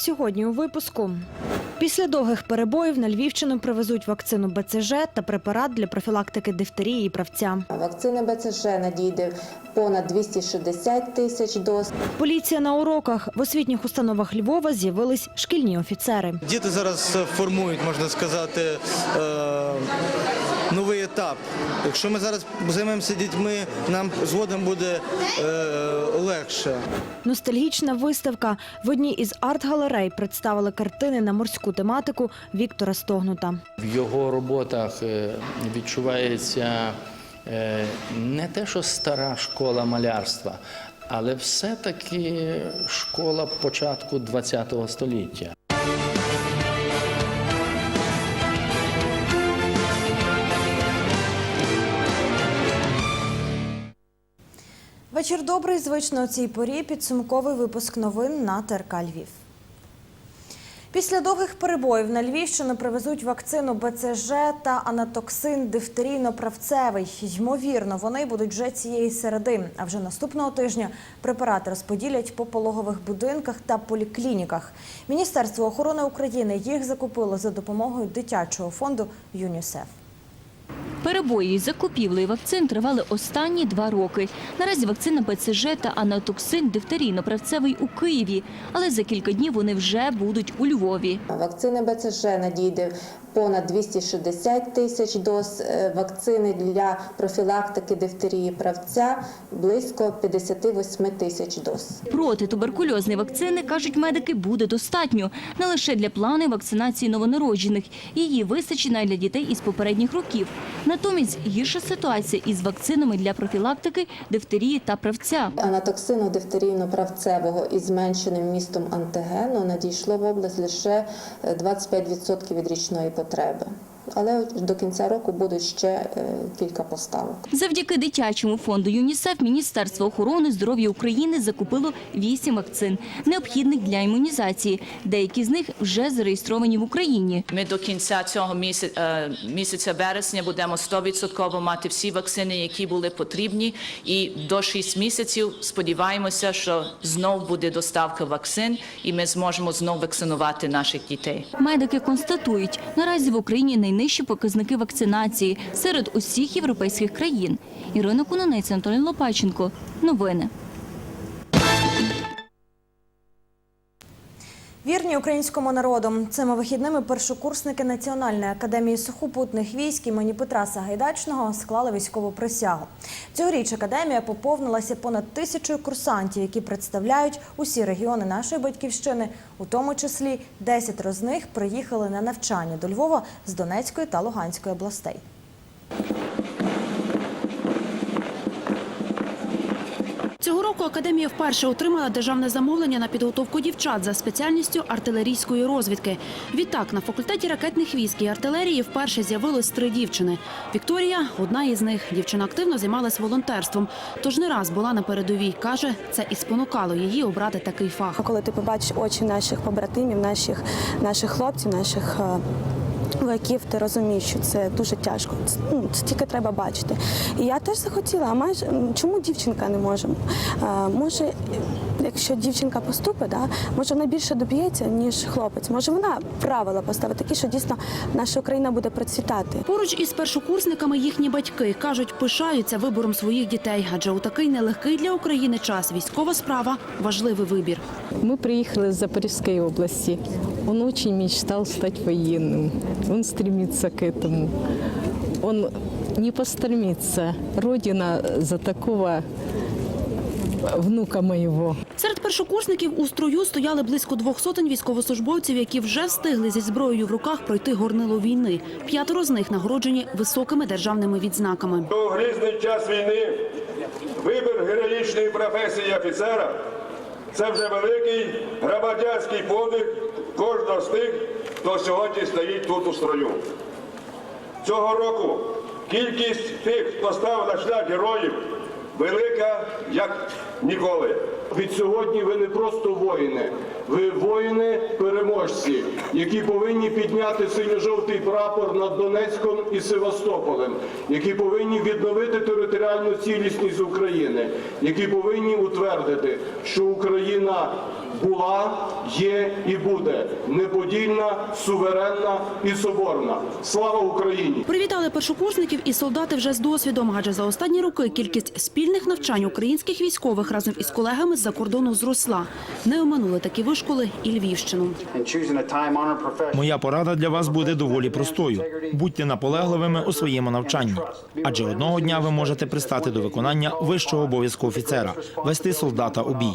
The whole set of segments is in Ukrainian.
Сьогодні у випуску. Після довгих перебоїв на Львівщину привезуть вакцину БЦЖ та препарат для профілактики дифтерії і правця. Вакцини БЦЖ надійде понад 260 тисяч доз. Поліція на уроках в освітніх установах Львова з'явились шкільні офіцери. Діти зараз формують, можна сказати, е, новий етап. Якщо ми зараз займемося дітьми, нам згодом буде е, легше. Ностальгічна виставка в одній із арт-галерей представили картини на морську тематику Віктора Стогнута. В його роботах е, відчувається е, не те, що стара школа малярства, але все-таки школа початку ХХ століття. Вечір добрий. Звично у цій порі підсумковий випуск новин на ТРК Львів. Після довгих перебоїв на Львівщину привезуть вакцину БЦЖ та анатоксин дифтерійно-правцевий. Ймовірно, вони будуть вже цієї середи. А вже наступного тижня препарати розподілять по пологових будинках та поліклініках. Міністерство охорони України їх закупило за допомогою дитячого фонду ЮНІСЕФ. Перебої із закупівлею вакцин тривали останні два роки. Наразі вакцина БЦЖ та анатоксин дифтерійно-правцевий у Києві, але за кілька днів вони вже будуть у Львові. Вакцини БЦЖ надійде понад 260 тисяч доз. Е, Вакцини для профілактики дифтерії правця близько 58 тисяч доз. Проти туберкульозної вакцини, кажуть медики, буде достатньо. Не лише для плану вакцинації новонароджених. Її вистачить для дітей із попередніх років. Натомість гірша ситуація із вакцинами для профілактики дифтерії та правця. Анатоксину дифтерійно-правцевого із зменшеним містом антигену надійшло в область лише е, 25% від річної потреби. Але до кінця року будуть ще е, кілька поставок. Завдяки дитячому фонду ЮНІСЕФ Міністерство охорони здоров'я України закупило вісім вакцин, необхідних для імунізації. Деякі з них вже зареєстровані в Україні. Ми до кінця цього місяця, місяця березня будемо 100% мати всі вакцини, які були потрібні. І до 6 місяців сподіваємося, що знов буде доставка вакцин, і ми зможемо знов вакцинувати наших дітей. Медики констатують, наразі в Україні найнижчі показники вакцинації серед усіх європейських країн. Ірина Кунонець, Анатолій Лопаченко. Новини. Вірні українському народу цими вихідними першокурсники Національної академії сухопутних військ імені Петра Сагайдачного склали військову присягу. Цьогоріч академія поповнилася понад тисячою курсантів, які представляють усі регіони нашої батьківщини. У тому числі 10 з них приїхали на навчання до Львова з Донецької та Луганської областей. Цього року академія вперше отримала державне замовлення на підготовку дівчат за спеціальністю артилерійської розвідки. Відтак на факультеті ракетних військ і артилерії вперше з'явилось три дівчини. Вікторія одна із них. Дівчина активно займалась волонтерством, тож не раз була на передовій. каже, це і спонукало її обрати такий фах. Коли ти побачиш очі наших побратимів, наших, наших хлопців, наших е, вояків, ти розумієш, що це дуже тяжко. Це, ну, це тільки треба бачити. І я теж захотіла, а майже чому дівчинка не може? А, може, якщо дівчинка поступить, да, може вона більше доб'ється, ніж хлопець. Може вона правила поставить такі, що дійсно наша Україна буде процвітати. Поруч із першокурсниками їхні батьки кажуть, пишаються вибором своїх дітей, адже у такий нелегкий для України час військова справа важливий вибір. Мы приехали из Запорожской области. Он очень мечтал стать военным. Он стремится к этому. Он не постремится. Родина за такого внука моего. Серед першокурсників у строю стояли близько двох сотень військовослужбовців, які вже встигли зі зброєю в руках пройти горнило війни. П'ятеро з них нагороджені високими державними відзнаками. У грізний час війни вибір героїчної професії офіцера це вже великий громадянський подвиг кожного з тих, хто сьогодні стоїть тут у строю. Цього року кількість тих, хто став на шлях героїв, велика як ніколи. Від сьогодні ви не просто воїни, ви воїни-переможці, які повинні підняти синьо-жовтий прапор над Донецьком і Севастополем, які повинні відновити територіальну цілісність України, які повинні утвердити, що Україна була, є і буде неподільна, суверенна і соборна. Слава Україні! Привітали першокурсників і солдати вже з досвідом, адже за останні роки кількість спільних навчань українських військових разом із колегами з-за кордону зросла. Не оминули такі вишколи і Львівщину. Моя порада для вас буде доволі простою. Будьте наполегливими у своєму навчанні, адже одного дня ви можете пристати до виконання вищого обов'язку офіцера вести солдата у бій.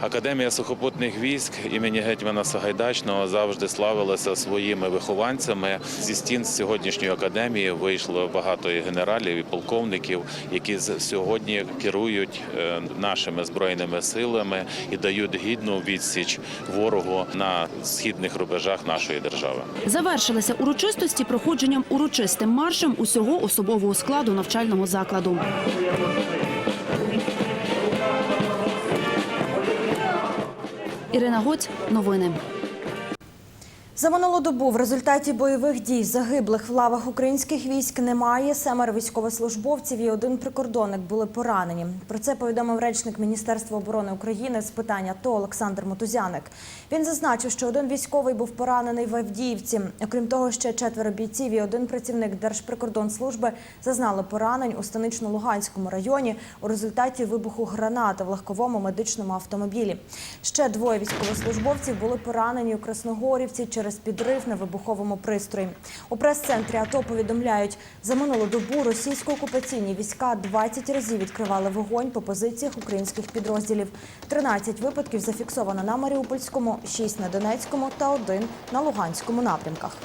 Академія сухопутних військ імені гетьмана Сагайдачного завжди славилася своїми вихованцями. Зі стін сьогоднішньої академії вийшло багато і генералів і полковників, які сьогодні керують е, нашими збройними силами і дають гідну відсіч ворогу на східних рубежах нашої держави. Завершилися урочистості проходженням урочистим маршем усього особового складу навчального закладу. Ірина Гоць, новини. За минулу добу в результаті бойових дій загиблих в лавах українських військ немає. Семеро військовослужбовців і один прикордонник були поранені. Про це повідомив речник Міністерства оборони України з питань АТО Олександр Мотузяник. Він зазначив, що один військовий був поранений в Авдіївці. Окрім того, ще четверо бійців і один працівник Держприкордонслужби зазнали поранень у станично-Луганському районі у результаті вибуху гранати в легковому медичному автомобілі. Ще двоє військовослужбовців були поранені у Красногорівці через підрив на вибуховому пристрої. У прес-центрі АТО повідомляють, за минулу добу російсько-окупаційні війська 20 разів відкривали вогонь по позиціях українських підрозділів. 13 випадків зафіксовано на Маріупольському, 6 на Донецькому та 1 на Луганському напрямках.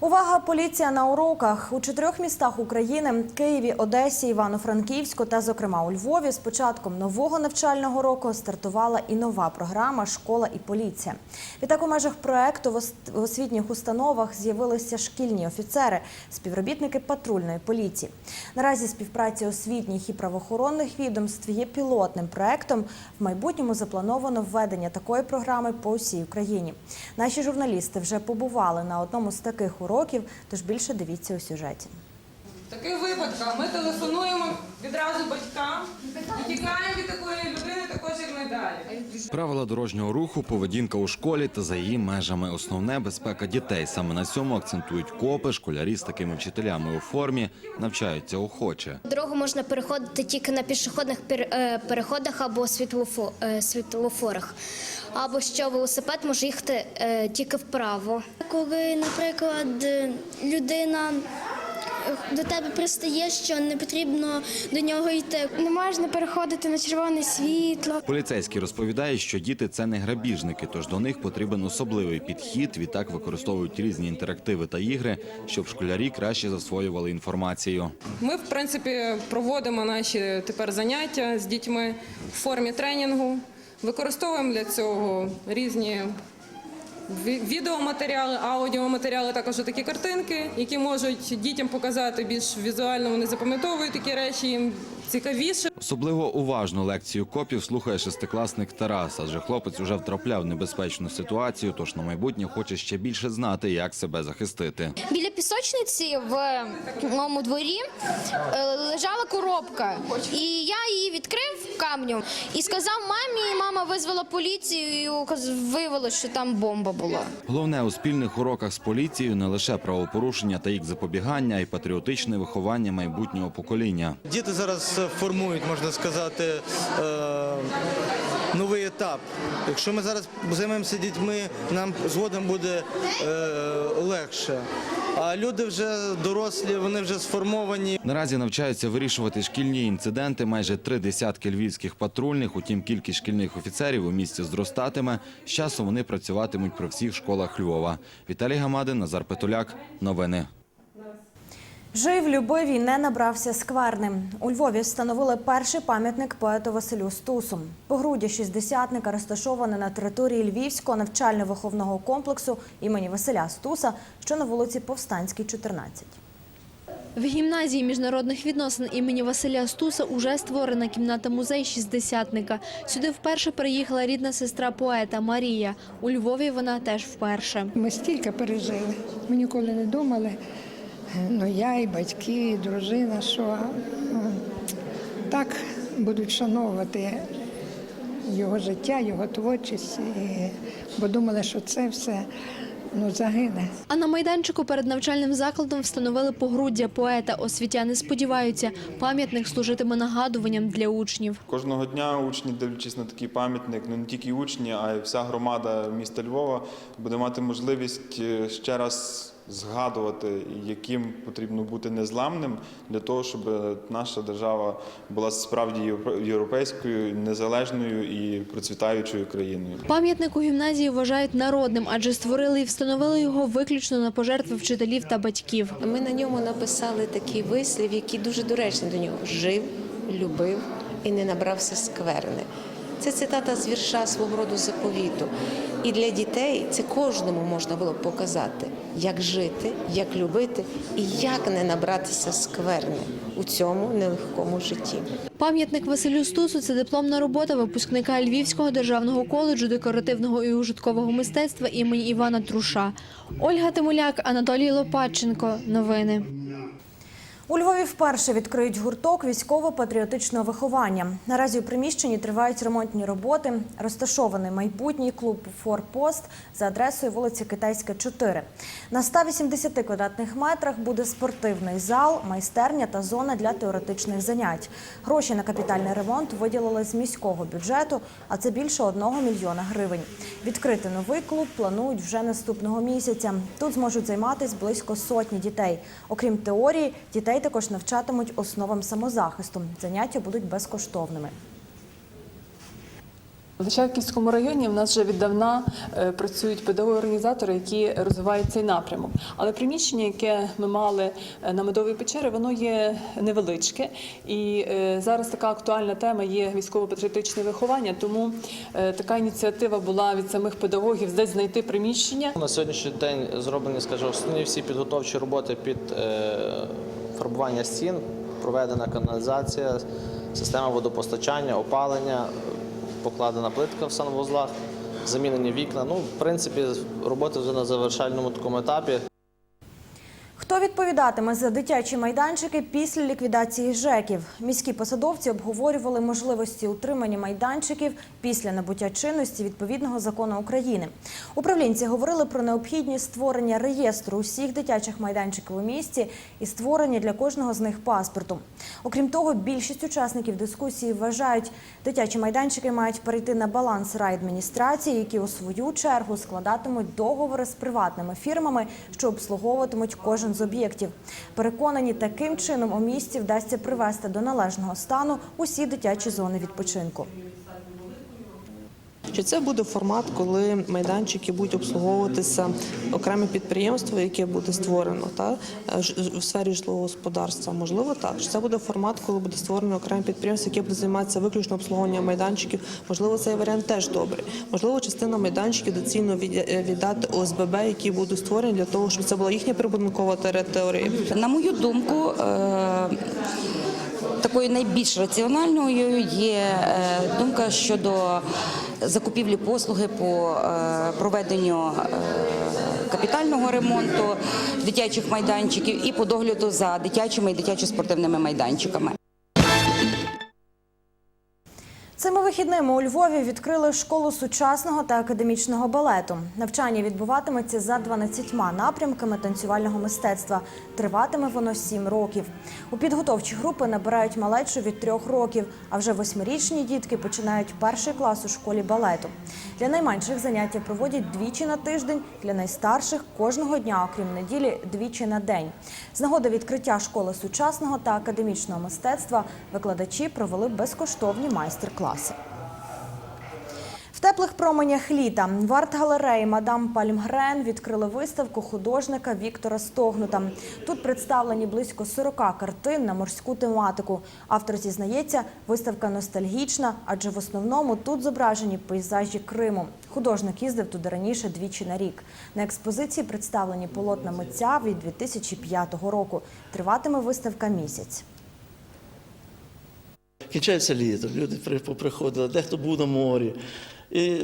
Увага! Поліція на уроках у чотирьох містах України Києві, Одесі, Івано-Франківську та, зокрема, у Львові з початком нового навчального року стартувала і нова програма Школа і поліція. Відтак у межах проекту в ос- освітніх установах з'явилися шкільні офіцери, співробітники патрульної поліції. Наразі співпраця освітніх і правоохоронних відомств є пілотним проектом. В майбутньому заплановано введення такої програми по всій Україні. Наші журналісти вже побували на одному з таких уроків, тож більше дивіться у сюжеті. В таких випадках ми телефонуємо відразу батькам і тікаємо від такої людини, також як надалі. Правила дорожнього руху, поведінка у школі та за її межами. Основне безпека дітей. Саме на цьому акцентують копи. Школярі з такими вчителями у формі навчаються охоче. Дорогу можна переходити тільки на пішохідних е, переходах або е, світлофорах. Або що велосипед може їхати е, тільки вправо. Коли, наприклад, людина до тебе пристає, що не потрібно до нього йти. Не можна переходити на червоне світло. Поліцейські розповідають, що діти це не грабіжники, тож до них потрібен особливий підхід. Відтак використовують різні інтерактиви та ігри, щоб школярі краще засвоювали інформацію. Ми, в принципі, проводимо наші тепер заняття з дітьми в формі тренінгу. Використовуємо для цього різні відеоматеріали, аудіоматеріали, також такі картинки, які можуть дітям показати більш візуально. Вони запам'ятовують такі речі, їм цікавіше. Особливо уважно лекцію копів слухає шестикласник Тарас, адже хлопець уже втрапляв в небезпечну ситуацію, тож на майбутнє хоче ще більше знати, як себе захистити. Біля пісочниці в моєму дворі е, лежала коробка, і я її відкрив камнем і сказав мамі. і Мама визвала поліцію і указ- виявилося, що там бомба була. Головне у спільних уроках з поліцією не лише правопорушення та їх запобігання, а й патріотичне виховання майбутнього покоління. Діти зараз формують, можна сказати, е, новий етап. Якщо ми зараз займемося дітьми, нам згодом буде е, легше. А люди вже дорослі, вони вже сформовані. Наразі навчаються вирішувати шкільні інциденти майже три десятки львівських патрульних. Утім, кількість шкільних офіцерів у місті зростатиме. З часом вони працюватимуть при всіх школах Львова. Віталій Гамадин, Назар Петуляк. Новини. Жив, любив і не набрався скверним. У Львові встановили перший пам'ятник поету Василю Стусу. Погруддя шістдесятника розташоване на території Львівського навчально-виховного комплексу імені Василя Стуса, що на вулиці Повстанській, 14. В гімназії міжнародних відносин імені Василя Стуса уже створена кімната-музей шістдесятника. Сюди вперше приїхала рідна сестра поета Марія. У Львові вона теж вперше. Ми стільки пережили. Ми ніколи не думали, Ну, я і батьки, і дружина, що так будуть шановувати його життя, його творчість, і, бо думали, що це все ну, загине. А на майданчику перед навчальним закладом встановили погруддя поета. Освітяни сподіваються, пам'ятник служитиме нагадуванням для учнів. Кожного дня учні, дивлячись на такий пам'ятник, ну не тільки учні, а й вся громада міста Львова буде мати можливість е, ще раз згадувати, яким потрібно бути незламним для того, щоб наша держава була справді євро- європейською, незалежною і процвітаючою країною. Пам'ятник у гімназії вважають народним, адже створили і встановили його виключно на пожертви вчителів та батьків. Ми на ньому написали такий вислів, який дуже доречний до нього: жив, любив і не набрався скверни. Це цитата з вірша свого роду заповіту. І для дітей це кожному можна було б показати, як жити, як любити і як не набратися скверни у цьому нелегкому житті. Пам'ятник Василю Стусу це дипломна робота випускника Львівського державного коледжу декоративного і ужиткового мистецтва імені Івана Труша. Ольга Тимуляк, Анатолій Лопатченко. Новини. У Львові вперше відкриють гурток військово-патріотичного виховання. Наразі у приміщенні тривають ремонтні роботи. Розташований майбутній клуб «Форпост» за адресою вулиці Китайська, 4. На 180 квадратних метрах буде спортивний зал, майстерня та зона для теоретичних занять. Гроші на капітальний ремонт виділили з міського бюджету, а це більше одного мільйона гривень. Відкрити новий клуб планують вже наступного місяця. Тут зможуть займатися близько сотні дітей. Окрім теорії, дітей також навчатимуть основам самозахисту. Заняття будуть безкоштовними. В Личаківському районі в нас вже віддавна е, працюють педагоги-організатори, які розвивають цей напрямок. Але приміщення, яке ми мали е, на медовій печері, воно є невеличке. І е, зараз така актуальна тема є військово-патріотичне виховання. Тому така ініціатива була від самих педагогів десь знайти приміщення. На сьогоднішній день зроблені, скажу, основні всі підготовчі роботи під фарбування стін, проведена каналізація, система водопостачання, опалення, покладена плитка в санвузлах, замінені вікна. Ну, в принципі, роботи вже на завершальному такому етапі. Хто відповідатиме за дитячі майданчики після ліквідації ЖЕКів? Міські посадовці обговорювали можливості утримання майданчиків після набуття чинності відповідного закону України. Управлінці говорили про необхідність створення реєстру усіх дитячих майданчиків у місті і створення для кожного з них паспорту. Окрім того, більшість учасників дискусії вважають, дитячі майданчики мають перейти на баланс райадміністрації, які у свою чергу складатимуть договори з приватними фірмами, що обслуговуватимуть кожен з об'єктів. Переконані, таким чином у місті вдасться привести до належного стану усі дитячі зони відпочинку. Що це буде формат, коли майданчики будуть обслуговуватися окреме підприємство, яке буде створено та е, в сфері житлового господарства. Можливо, так. Що це буде формат, коли буде створено окреме підприємство, яке буде займатися виключно обслуговуванням майданчиків. Можливо, цей варіант теж добрий. Можливо, частина майданчиків доцільно е, віддати ОСББ, які будуть створені для того, щоб це була їхня прибудинкова територія. На мою думку, е, такою найбільш раціональною є е, думка щодо закупівлі послуги по е, проведенню е, капітального ремонту дитячих майданчиків і по догляду за дитячими і дитячо-спортивними майданчиками. Цими вихідними у Львові відкрили школу сучасного та академічного балету. Навчання відбуватиметься за 12 напрямками танцювального мистецтва. Триватиме воно 7 років. У підготовчі групи набирають малечу від 3 років, а вже восьмирічні дітки починають перший клас у школі балету. Для найменших заняття проводять двічі на тиждень, для найстарших кожного дня, окрім неділі, двічі на день. З нагоди відкриття школи сучасного та академічного мистецтва викладачі провели безкоштовні майстер-класи. В теплих променях літа в арт-галереї Мадам Пальмгрен відкрили виставку художника Віктора Стогнута. Тут представлені близько 40 картин на морську тематику. Автор зізнається, виставка ностальгічна, адже в основному тут зображені пейзажі Криму. Художник їздив туди раніше двічі на рік. На експозиції представлені полотна митця від 2005 року. Триватиме виставка місяць. Кінчається літо, люди при- поприходили, дехто був на морі. І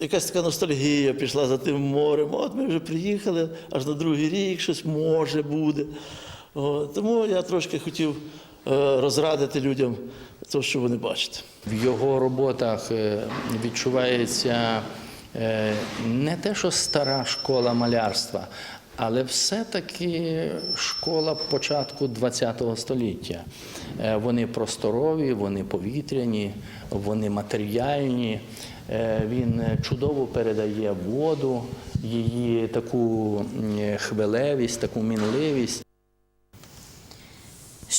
якась така ностальгія пішла за тим морем. От ми вже приїхали, аж на другий рік щось може буде. От, тому я трошки хотів е, розрадити людям те, що вони бачать. В його роботах е, відчувається е, не те, що стара школа малярства, але все-таки школа початку ХХ століття. Е, Вони просторові, вони повітряні, вони матеріальні. Е, Він чудово передає воду, її таку хвилевість, таку мінливість.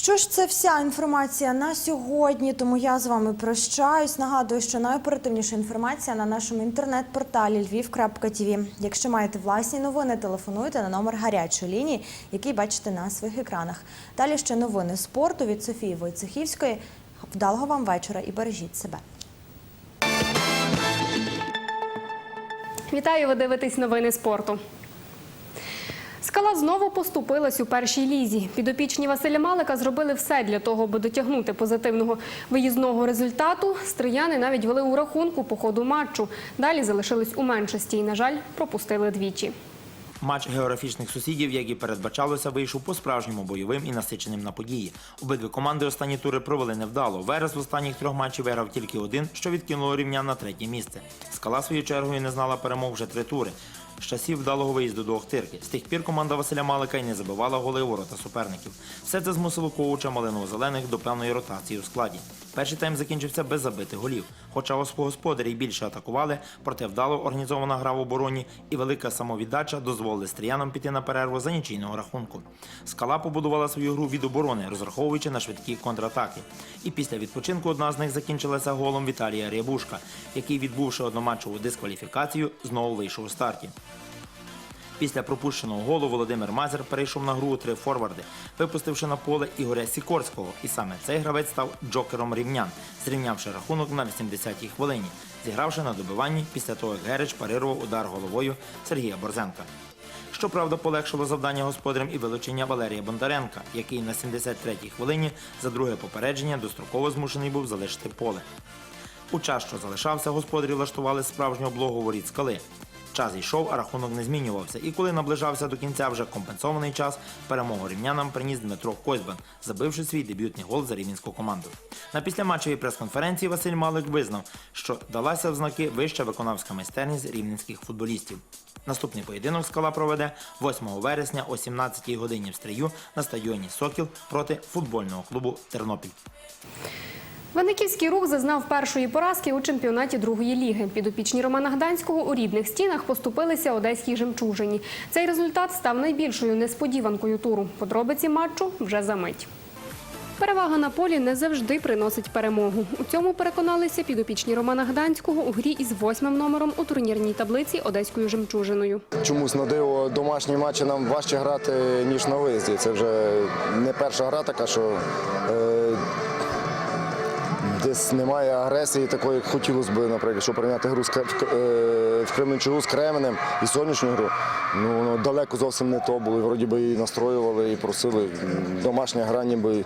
Що ж, це вся інформація на сьогодні. Тому я з вами прощаюсь. Нагадую, що найоперативніша інформація на нашому інтернет-порталі lviv.tv. Якщо маєте власні новини, телефонуйте на номер гарячої лінії, який бачите на своїх екранах. Далі ще новини спорту від Софії Войцехівської. Вдалого вам вечора і бережіть себе. Вітаю, ви дивитесь новини спорту. Скала знову поступилась у першій лізі. Підопічні Василя Малика зробили все для того, аби дотягнути позитивного виїзного результату. Стрияни навіть вели у рахунку по ходу матчу. Далі залишились у меншості і, на жаль, пропустили двічі. Матч географічних сусідів, як і передбачалося, вийшов по-справжньому бойовим і насиченим на події. Обидві команди останні тури провели невдало. Верес в останніх трьох матчів виграв тільки один, що відкинуло рівнян на третє місце. Скала своєю чергою не знала перемог вже три тури. З часів вдалого виїзду до Охтирки. З тих пір команда Василя Малика й не забивала голи ворота суперників. Все це змусило коуча малиново-зелених до певної ротації у складі. Перший тайм закінчився без забитих голів. Хоча господарі більше атакували, проте вдало організована гра в обороні і велика самовіддача дозволили стріянам піти на перерву за нічийного рахунку. Скала побудувала свою гру від оборони, розраховуючи на швидкі контратаки. І після відпочинку одна з них закінчилася голом Віталія Рябушка, який, відбувши одноматчеву дискваліфікацію, знову вийшов у старті. Після пропущеного голу Володимир Мазер перейшов на гру у три форварди, випустивши на поле Ігоря Сікорського. І саме цей гравець став джокером рівнян, зрівнявши рахунок на 80-й хвилині, зігравши на добиванні після того, як Герич парирував удар головою Сергія Борзенка. Щоправда, полегшило завдання господарям і вилучення Валерія Бондаренка, який на 73-й хвилині за друге попередження достроково змушений був залишити поле. У час, що залишався, господарі влаштували справжню облогу воріт скали. Час йшов, а рахунок не змінювався. І коли наближався до кінця вже компенсований час, перемогу рівнянам приніс Дмитро Козьбан, забивши свій дебютний гол за рівненську команду. На післяматчевій прес-конференції Василь Малик визнав, що далася в знаки вища виконавська майстерність рівненських футболістів. Наступний поєдинок скала проведе 8 вересня о 17-й годині в стрію на стадіоні Сокіл проти футбольного клубу Тернопіль. Винниківський рух зазнав першої поразки у чемпіонаті другої ліги. Підопічні Романа Гданського у рідних стінах поступилися одеській жемчужині. Цей результат став найбільшою несподіванкою туру. Подробиці матчу вже за мить. Перевага на полі не завжди приносить перемогу. У цьому переконалися підопічні Романа Гданського у грі із восьмим номером у турнірній таблиці одеською жемчужиною. Чомусь на диво домашні матчі нам важче грати, ніж на виїзді. Це вже не перша гра така, що е, десь немає агресії такої, як хотілося б, наприклад, щоб прийняти гру з, Кре- в, Кременчугу з Кременем і сонячну гру. Ну, далеко зовсім не то було. Вроді би і настроювали, і просили. Домашня гра ніби.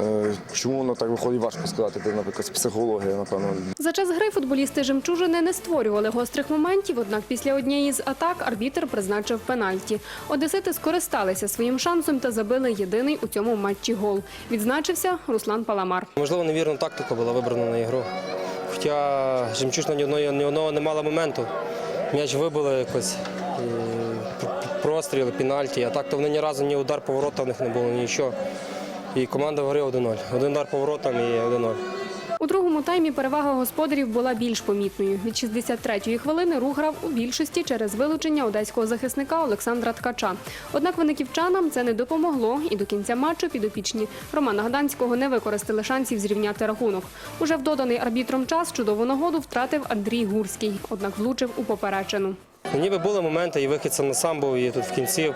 Е, чому воно так виходить, важко сказати. Це, наприклад, психологія, напевно. За час гри футболісти жемчужини не створювали гострих моментів, однак після однієї з атак арбітр призначив пенальті. Одесити скористалися своїм шансом та забили єдиний у цьому матчі гол. Відзначився Руслан Паламар. Можливо, невірна тактика була вибрана на ігру. Хоча жемчужна ні одного не мала моменту. М'яч вибили якось. простріл, пенальті. А так то вони ні разу ні удар по воротам в них не було, нічого. І команда гри 1-0. Один удар по воротам і 1-0. Таймі перевага господарів була більш помітною. Від 63-ї хвилини рух грав у більшості через вилучення одеського захисника Олександра Ткача. Однак виниківчанам це не допомогло, і до кінця матчу підопічні Романа Гданського не використали шансів зрівняти рахунок. Уже в доданий арбітром час чудову нагоду втратив Андрій Гурський, однак влучив у поперечину. Ну, ніби були моменти, і вихід сам сам був, і тут в кінці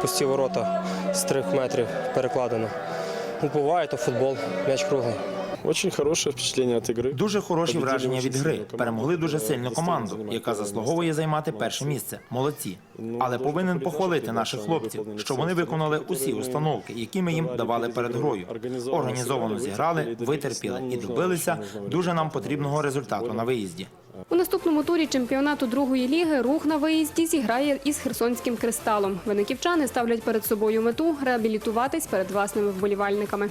пусті ворота з трьох метрів перекладено. Буває, то футбол, м'яч круглий. Очень хорошее впечатление от игры. Дуже хороші враження від гри. Перемогли дуже сильну команду, яка заслуговує займати перше місце. Молодці. Ну, Але повинен похвалити наших хлопців, що вони виконали усі установки, які ми їм давали перед грою. Організовано Організовано зіграли, витерпіли, витерпіли і добилися дуже нам потрібного результату на виїзді. У наступному турі чемпіонату другої ліги рух на виїзді зіграє із херсонським кристалом. Виниківчани ставлять перед собою мету реабілітуватись перед власними вболівальниками.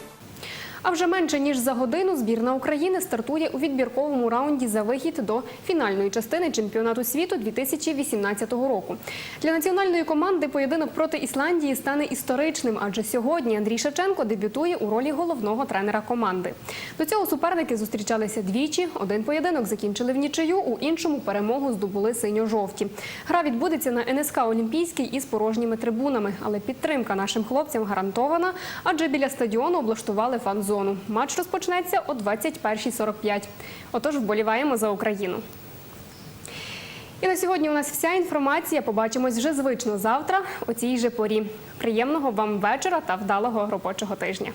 А вже менше ніж за годину збірна України стартує у відбірковому раунді за вихід до фінальної частини чемпіонату світу 2018 року. Для національної команди поєдинок проти Ісландії стане історичним, адже сьогодні Андрій Шевченко дебютує у ролі головного тренера команди. До цього суперники зустрічалися двічі. Один поєдинок закінчили в нічию, у іншому перемогу здобули синьо-жовті. Гра відбудеться на НСК Олімпійський із порожніми трибунами, але підтримка нашим хлопцям гарантована, адже біля стадіону облаштували фан-зону. Матч розпочнеться о 21.45. Отож, вболіваємо за Україну. І на сьогодні у нас вся інформація. Побачимось вже звично завтра о цій же порі. Приємного вам вечора та вдалого робочого тижня.